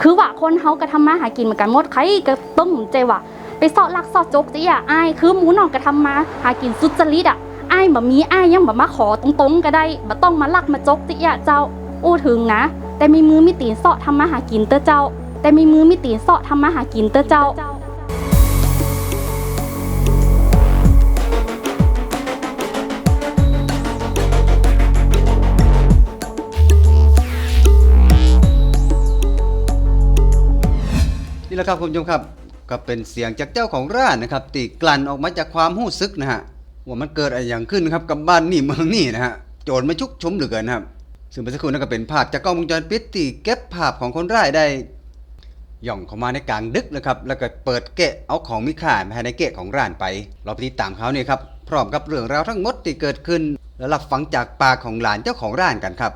คือว่าคนเฮากระทำมาหากินเหมือนกันหมดใครก็ต้มใจว่าไปสอดลักสอดจกจะอย่าอายคือหมูนองกระทำมาหากินสุจริตอะอายบ่มีอายยังบ่มาขอตรงๆก็ได้บ่ต้องมาลักมาจกจะอย่าเจ้าอู้ถึงนะ แต่มีมือมีตีนสอดทำมาหากินเตอเจ้า แต่มีมือมีตีนสอดทำมาหากินเตอเจ้า แหละครับคุณผู้ชมครับก็เป็นเสียงจากเจ้าของร้านนะครับตีกลั่นออกมาจากความรู้สึกนะฮะว่ามันเกิดอะไรอย่างขึ้นครับกับบ้านนี่เมืองนี่นะฮะโจรมาชุกชุมเหลือเกินครับ ซึ่งเมื่อสักครู่นั่นก็เป็นภาพจากกล้องวงจรปิดที่เก็บภาพของคนร้ายได้ย่องเข้ามาในกลางดึกนะครับแล้วก็เปิดเกะเอาของมีค่าภายในเกะของร้านไป เราไปติดตามเขาเนี่ยครับพร้อมกับเรื่องราวทั้งหมดที่เกิดขึ้น และรับฟังจากปากของหลานเจ้าของร้านกันครับ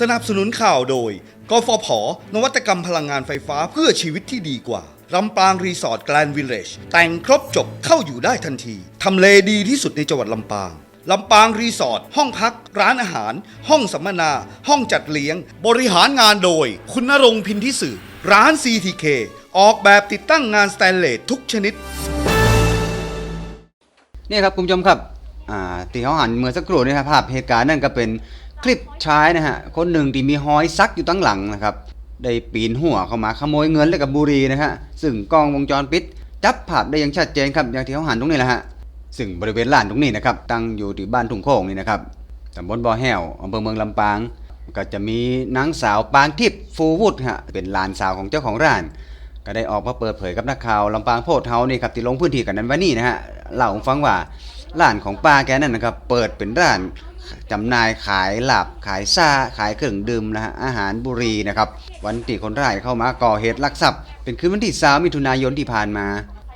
สนับสนุนข่าวโดย กฟผ นวัตกรรมพลังงานไฟฟ้าเพื่อชีวิตที่ดีกว่าลำปางรีสอร์ทแกลนวิลเลจแต่งครบจบเข้าอยู่ได้ทันที ทำเลดีที่สุดในจังหวัดลำปางลำปางรีสอร์ทห้องพัก ร้านอาหาร ห้องสัมมนา ห้องจัดเลี้ยง บริหารงานโดย คุณนรงพินทิสื่อร้าน CTK ออกแบบติดตั้งงานสแตนเลสทุกชนิด นี่ครับคุณผู้ชมครับอ่าที่เขาหันเมื่อสักครู่นี่ครับภาพเหตุการณ์นั่นก็เป็น คลิปชายนะฮะ คนหนึ่งที่มีหอยซักอยู่ตั้งหลังนะครับ ได้ปีนหัวเข้ามาขโมยเงินและกับบุรีนะฮะ ซึ่งกล้องวงจรปิด จับภาพได้อย่างชัดเจนครับอย่างที่เขาหันตรงนี้แหละฮะ ซึ่งบริเวณลานตรงนี้นะครับ ตั้งอยู่ที่บ้านทุ่งโค้งนี่นะครับตำบลบ่อแห้วอำเภอเมืองลำปาง ก็จะมีนางสาวปางทิพย์ฟูวุฒฮะ เป็นหลานสาวของเจ้าของร้าน ก็ได้ออกมาเปิดเผยกับนักข่าวลำปางโพดเฮานี่ครับที่ลงพื้นที่กันนั้นวันนี้นะฮะ เล่าฟังว่าร้านของป้าแกนั่นนะครับ เปิดเป็นร้าน จำหน่ายขายหลับขายซ่าขายเครื่องดื่มนะฮะอาหารบุรีนะครับวันที่คนร้ายเข้ามาก่อเหตุลักทรัพย์ เป็นคืนวันที่3มิถุนายนที่ผ่านมา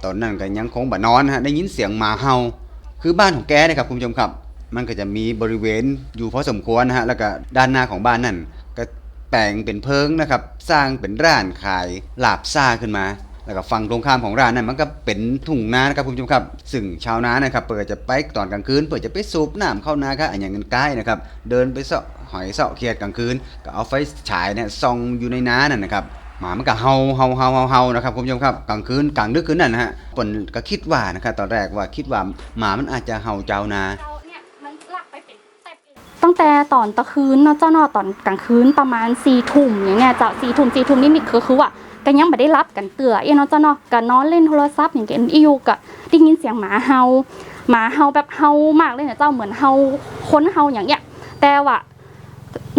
ตอนนั้นก็ยังคงบ่นอนนะฮะได้ยินเสียงหมาเห่า คือบ้านของแกนะครับคุณผู้ชมครับ มันก็จะมีบริเวณอยู่พอสมควรนะฮะแล้วก็ด้านหน้าของบ้านนั่นก็แปลงเป็นเพิงนะครับสร้างเป็นร้านขายหลาบซ่าขึ้นมา แล้วก็ฝั่งตรงข้ามของร้านนั้นมันก็เป็นทุ่งนานะครับคุณผู้ชมครับ ซึ่งชาวนานะครับเปิดจะไปตอนกลางคืนเปิดจะไปสูบน้ำเข้านาครับอันอย่างเงินใกล้นะครับเดินไปเสาะหอยเสาะเขียดกลางคืน ก็เอาไฟฉายเนี่ยส่องอยู่ในนานั่นนะครับหมามันก็เฮาเฮาเฮาเฮาเฮานะครับคุณผู้ชมครับกลางคืนกลางดึกคืนนั่นนะฮะผลก็คิดว่านะครับตอนแรกว่าคิดว่าหมามันอาจจะเห่าเจ้านา ตั้งแต่ตอนตะคืนเนาะเจ้าเนอตอนกลางคืนประมาณสี่ทุ่มอย่างเงี้ยเจ้าสี่ทุ่มสี่ทุ่มนี่นี่คือคือว่าก็ยังไม่ได้รับกันเตือเอ้เนาะเจ้าเนาะก็นอนเล่นโทรศัพท์อย่างเงี้ยอีอยู่ก็ได้ยินเสียงหมาเห่าหมาเห่าแบบเห่ามากเลยเนะเจ้าเหมือนเห่าคนเห่าอย่างเงี้ยแต่ว่า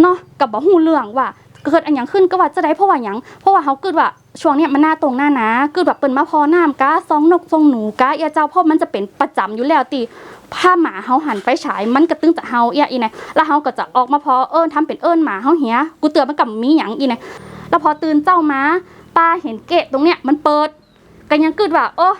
เนาะกับบ่ฮู้เรื่องว่าเกิดอันยังขึ้นก็ว่าจะได้เพราะว่าหยังเพราะว่าเขาเกิดว่า ช่วงเนี้ยมันหน้าตรงหน้านาเกิดแบบเปิ้นมาพอน้ำกาซองนกซองหนูกาเอียเจ้าเพราะมันจะเป็นประจำอยู่แล้วติถ้าหมาเฮาหันไฟฉายมันก็ตึงจะเฮาเอียอีไงแล้วเฮาก็จะออกมาพอเอิ้นทำเป็นเอิ้นหมาเฮาเหียกูเตือนมันกับมีหยังอีไงแล้วพอตื่นเจ้ามาป้าเห็นเกะตรงเนี้ยมันเปิดก็ยังกึดว่าเออ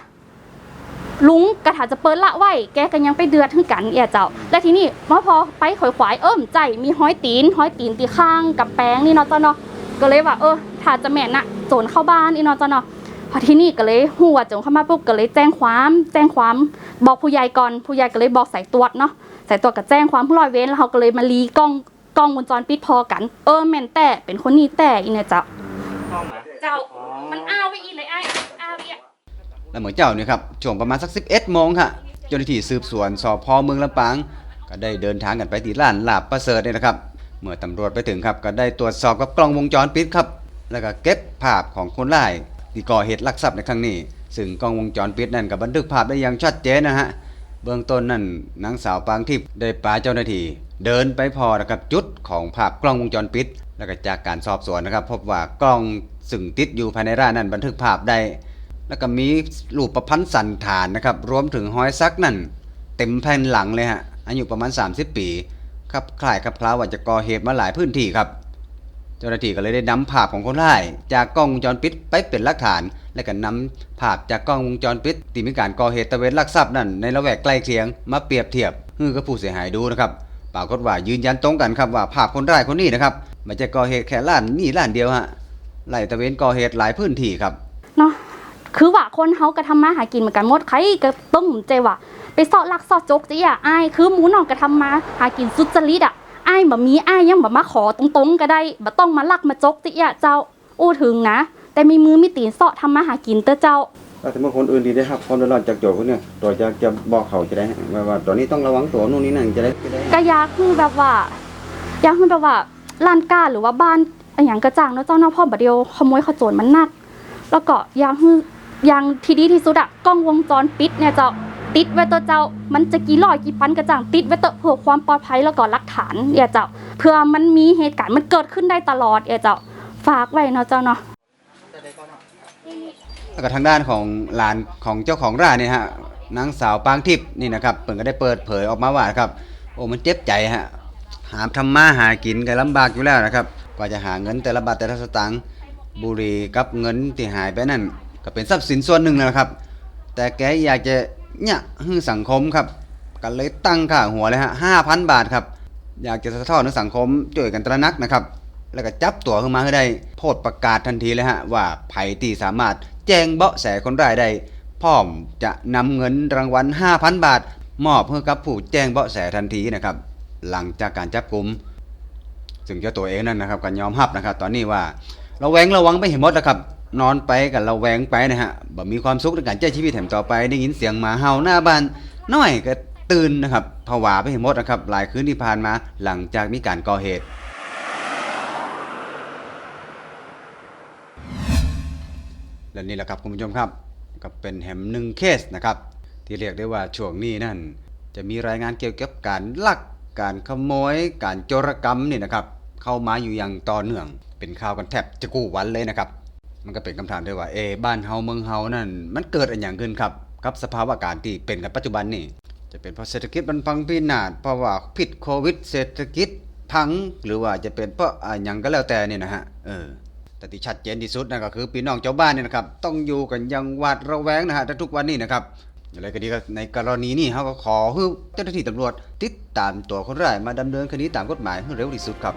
ลุงกระถาจะเปิดละไว้แกก็ยังไปเดือดถึงกันเอียเจ้า และทีนี้มาพอไปขอยขวายเอิ่มใจมีห้อยตีนห้อยตีนตีข้างกับแป้งนี่เนาะเจ้าเนาะก็เลยว่าเออถ้าจะแม่นนะ โจรเข้าบ้านอีเนาะเจ้าเนาะพอที่นี่ก็เลยหัวโจรเข้ามาปุ๊บก็เลยแจ้งความแจ้งความบอกผู้ใหญ่ก่อนผู้ใหญ่ก็เลยบอกสายตรวจเนาะสายตรวจก็แจ้งความผู้ลอยเว้นแล้วเขาก็เลยมารีกล้องกล้องวงจรปิดพอกัน เออแม่นแต่เป็นคนนี้แต่อีเนี่ยเจ้าเจ้ามันอ้าวไปอีเลยไอ้อ้าวอีแล้วเหมือนเจ้าเนี่ยครับช่วงประมาณสัก11โมงค่ะเจ้าหน้าที่สืบสวนสพเมืองลำปางก็ได้เดินทางกันไปที่ร้านลาบประเสริฐเนี่ยนะครับ เมื่อตำรวจไปถึงครับ ก็ได้ตรวจสอบกับกล้องวงจรปิดครับ แล้วก็เก็บภาพของคนร้ายที่ก่อเหตุลักทรัพย์ในครั้งนี้ ซึ่งกล้องวงจรปิดนั่นก็บันทึกภาพได้อย่างชัดเจนนะฮะเบื้องต้นนั่นนางสาวปางทิพย์ได้ปาเจ้าหน้าที่เดินไปพอนะครับจุดของภาพกล้องวงจรปิด แล้วก็จากการสอบสวนนะครับ พบว่ากล้องซึ่งติดอยู่ภายในร้านนั้นบันทึกภาพได้แล้วก็มีรูปประพันธ์สันฐานนะครับ รวมถึงหอยซักนั่น เต็มแผ่นหลังเลยฮะอายุประมาณ 30 ปี ครับคล้ายครับคล้าว่าจะก่อเหตุมาหลายพื้นที่ครับ เจ้าหน้าที่ก็เลยได้นำภาพของคนร้าย จากกล้องวงจรปิดไปเป็นหลักฐาน และก็นำภาพจากกล้องวงจรปิดที่มีการก่อเหตุตะเวนลักทรัพย์นั่นในละแวกใกล้เคียงมาเปรียบเทียบให้กับผู้เสียหายดูนะครับปรากฏว่ายืนยันตรงกันครับว่าภาพคนร้ายคนนี้นะครับไมันจะก่อเหตุแค่ล้านนี่ล้านเดียวฮะไล่ตะเวนก่อเหตุหลายพื้นที่ครับเนาะคือว่าคนเฮาก็ทำมาหากินเหมือนกันหมดใครก็ต้องใจว่าไปสาะลักสาะจกจะอย่าอายคือหมูน้องก็ทำมาหากินสุจริตอะ อายอ้ายบ่มีอ้ายยังบ่มาขอตรงๆก็ได้บ่ต้องมาลักมาจกติอะเจ้า อู้ถึงนะ แต่มีมือมีตีนเสาะทำมาหากินเตอเจ้าถ้าสมมติคนอื่นที่ได้รับความเดือดร้อนจากโจรพวกเนี่ยตัวจะจะบอกเขาจะได้ว่าว่าตอนนี้ต้องระวังตัวนู่นนี่นั่นจะได้จะได้ก็อยากคือแบบว่าอยากคือแบบว่าร้านก้าหรือว่าบ้านอหย่างกระจ่างเนาะเจ้าเนาะเพ่อบัดเดียวขโมยขโจรมันหนัก แล้วก็อยากคืออย่างที่ดีที่สุดอะกล้องวงจรปิดเนี่ยเจ้า ติดไว้ตัวเจ้า มันจะกี่ร้อยกี่พันกระจ่างติดไว้ตัวเพื่อความปลอดภัยแล้วก็หลักฐานเอย่าเจ้า เพื่อมันมีเหตุการณ์มันเกิดขึ้นได้ตลอดเอย่าเจ้า ฝากไว้เนาะเจ้าเนาะแล้วก็ทางด้านของหลานของเจ้าของร้านเนี่ยฮะนางสาวปางทิพย์นี่นะครับเปิ่นก็ได้เปิดเผยออกมาว่าครับ โอ้มันเจ็บใจฮะหามทำมาหากินก็ลำบากอยู่แล้วนะครับ กว่าจะหาเงินแต่ละบาทแต่ละสตางค์บุรีกับเงินที่หายไปนั่น ก็เป็นทรัพย์สินส่วนหนึ่งนะครับ แต่แกอยากจะ เนี่ยให้สังคมครับก็เลยตั้งค่าหัวเลยฮะห้าพันบาทครับ อยากจะสะท้อนให้สังคมช่วยกันตระหนักนะครับ แล้วก็จับตัวขึ้นมาให้ได้โพดประกาศทันทีเลยฮะว่าไผ่ที่สามารถแจ้งเบาะแสคนร้ายได้พร้อมจะนำเงินรางวัล5,000 บาท มอบให้กับผู้แจ้งเบาะแสทันทีนะครับ หลังจากการจับกลุ่มซึ่งเจ้าตัวเองนั่นนะครับก็ยอมรับนะครับ ตอนนี้ว่าเราแวงระวังไม่เห็นหมดนะครับ นอนไปกับเราแวงไปนะฮะบ่มีความสุขในการใช้ชีวิตแถมต่อไป ได้ยินเสียงหมาเห่าหน้าบ้านน้อยก็ตื่นนะครับผวาไปเห็นหมดนะครับ หลายคืนที่ผ่านมาหลังจากมีการก่อเหตุ และนี่แหละครับคุณผู้ชมครับ ก็เป็นแหมหนึ่งเคสนะครับ ที่เรียกได้ว่าช่วงนี้นั่น จะมีรายงานเกี่ยวกับการลักการขโมย การโจรกรรมนี่นะครับ เข้ามาอยู่อย่างต่อเนื่อง เป็นข่าวกันแทบจะกู้วันเลยนะครับ มันก็เป็นคำถามด้วยว่าเอบ้านเฮาเมืองเฮานั่นมันเกิดอะไรอย่างขึ้นครับกับสภาวะการที่เป็นกันปัจจุบันนี่จะเป็นเพราะเศรษฐกิจมันพังพินาศเพราะว่าพิษโควิด เศรษฐกิจพังหรือว่าจะเป็นเพราะอ่าหยังก็แล้วแต่นี่นะฮะเออแต่ที่ชัดเจนที่สุดนะก็คือพี่น้องเจ้าบ้านเนี่ยนะครับต้องอยู่กันอยังหวาดระแวงนะฮะทุกวันนี้นะครับอะไรก็ดีก็ในกรณีนี้เขาก็ขอให้เจ้าหน้าที่ตำรวจ ติดตามตัวคนร้ายมาดำเนินคดีตามกฎหมายให้เร็วที่สุดครับ